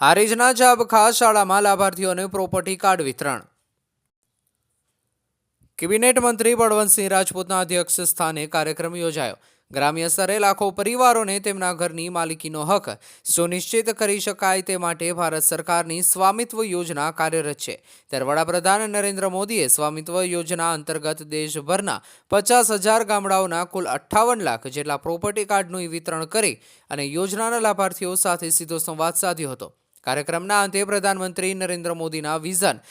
હારીજના જાબ ખાસ શાળામાં લાભાર્થીઓને પ્રોપર્ટી કાર્ડ વિતરણ. કેબિનેટ મંત્રી બળવંતસિંહ રાજપૂતના અધ્યક્ષ સ્થાને કાર્યક્રમ યોજાયો. ગ્રામ્ય સ્તરે લાખો પરિવારોને તેમના ઘરની માલિકીનો હક સુનિશ્ચિત કરી શકાય તે માટે ભારત સરકારની સ્વામિત્વ યોજના કાર્યરત છે. ત્યારે વડાપ્રધાન નરેન્દ્ર મોદીએ સ્વામિત્વ યોજના અંતર્ગત દેશભરના પચાસ હજાર ગામડાઓના કુલ અઠ્ઠાવન લાખ જેટલા પ્રોપર્ટી કાર્ડનું વિતરણ કરી અને યોજનાના લાભાર્થીઓ સાથે સીધો સંવાદ સાધ્યો હતો. કાર્યક્રમના અંતે પ્રધાનમંત્રી નરેન્દ્ર મોદીના વિઝન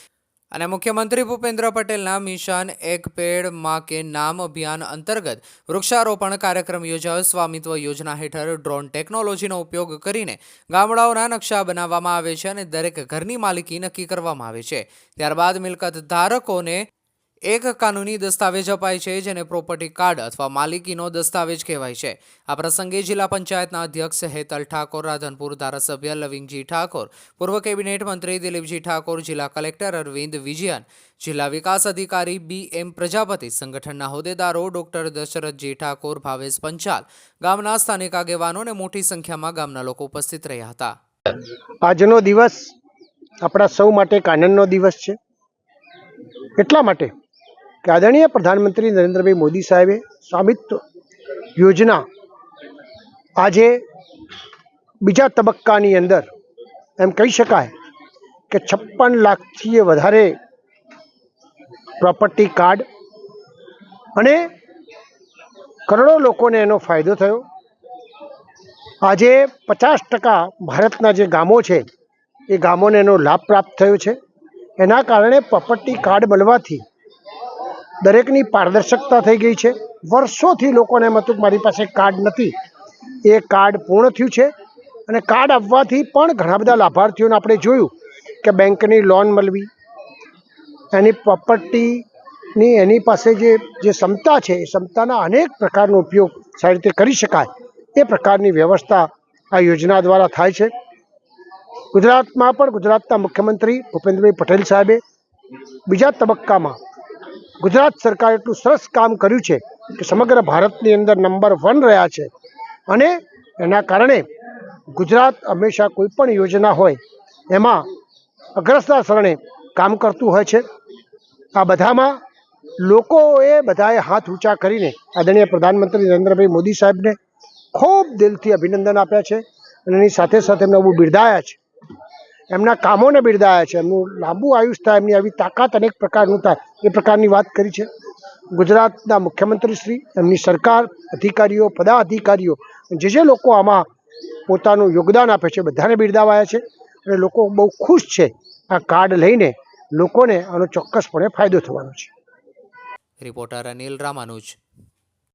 અને મુખ્યમંત્રી ભૂપેન્દ્ર પટેલના મિશન એક પેડમાં કે નામ અભિયાન અંતર્ગત વૃક્ષારોપણ કાર્યક્રમ યોજાયો. સ્વામિત્વ યોજના હેઠળ ડ્રોન ટેકનોલોજીનો ઉપયોગ કરીને ગામડાઓના નકશા બનાવવામાં આવે છે અને દરેક ઘરની માલિકી નક્કી કરવામાં આવે છે. ત્યારબાદ મિલકત ધારકોને એક કાનૂની દસ્તાવેજ અપાય છે જેને પ્રોપર્ટી કાર્ડ અથવા માલિકીનો દસ્તાવેજ કહેવાય છે. આ પ્રસંગે જિલ્લા પંચાયતના અધ્યક્ષ હેતલ ઠાકોર, રાધનપુર ધારાસભ્ય લવિંગજી ઠાકોર, પૂર્વ કેબિનેટ મંત્રી દિલીપજી ઠાકોર, જિલ્લા કલેક્ટર અરવિંદ વિજયન, જિલ્લા વિકાસ અધિકારી બી એમ પ્રજાપતિ, સંગઠનના હોદ્દેદારો ડોક્ટર દશરથજી ઠાકોર, ભાવેશ પંચાલ, ગામના સ્થાનિક આગેવાનો અને મોટી સંખ્યામાં ગામના લોકો ઉપસ્થિત રહ્યા હતા. આજનો દિવસ આપણા સૌ માટે કાનનનો દિવસ છે. એટલા માટે કે આદરણીય પ્રધાનમંત્રી નરેન્દ્રભાઈ મોદી સાહેબે સ્વામિત્વ યોજના આજે બીજા તબક્કાની અંદર એમ કહી શકાય કે છપ્પન લાખથી વધારે પ્રોપર્ટી કાર્ડ અને કરોડો લોકોને એનો ફાયદો થયો. આજે પચાસ ટકા ભારતના જે ગામો છે, એ ગામોને એનો લાભ પ્રાપ્ત થયો છે. એના કારણે પ્રોપર્ટી કાર્ડ મળવાથી દરેકની પારદર્શકતા થઈ ગઈ છે. વર્ષોથી લોકોને એમ હતું કે મારી પાસે કાર્ડ નથી. એ કાર્ડ પૂર્ણ થયું છે અને કાર્ડ આવવાથી પણ ઘણા બધા લાભાર્થીઓને આપણે જોયું કે બેંકની લોન મળવી, એની પ્રોપર્ટીની, એની પાસે જે જે ક્ષમતા છે, એ ક્ષમતાના અનેક પ્રકારનો ઉપયોગ સારી રીતે કરી શકાય એ પ્રકારની વ્યવસ્થા આ યોજના દ્વારા થાય છે. ગુજરાતમાં પણ ગુજરાતના મુખ્યમંત્રી ભૂપેન્દ્રભાઈ પટેલ સાહેબે બીજા તબક્કામાં ગુજરાત સરકારે એટલું સરસ કામ કર્યું છે કે સમગ્ર ભારતની અંદર નંબર વન રહ્યા છે. અને એના કારણે ગુજરાત હંમેશા કોઈ પણ યોજના હોય, એમાં અગ્રસ્તા શરણે કામ કરતું હોય છે. આ બધામાં લોકોએ બધાએ હાથ ઊંચા કરીને આદરણીય પ્રધાનમંત્રી નરેન્દ્રભાઈ મોદી સાહેબને ખૂબ દિલથી અભિનંદન આપ્યા છે અને એની સાથે સાથે એમને બહુ બિરદાયા છે. એમના કામોને બિરદાયા છે. એમનું લાંબુ આયુષ થાય, એમની આવી તાકાત અનેક પ્રકારનું થાય. એ પ્રકારની વાત કરી છે. ગુજરાતના મુખ્યમંત્રીશ્રી એમની સરકાર, અધિકારીઓ, પદાધિકારીઓ, જે જે લોકો આમાં પોતાનું યોગદાન આપે છે, બધાને બિરદાવાયા છે. અને લોકો બહુ ખુશ છે આ કાર્ડ લઈને લોકોને આનો ચોક્કસપણે ફાયદો થવાનો છે. રિપોર્ટર અનિલ રામાનુજ.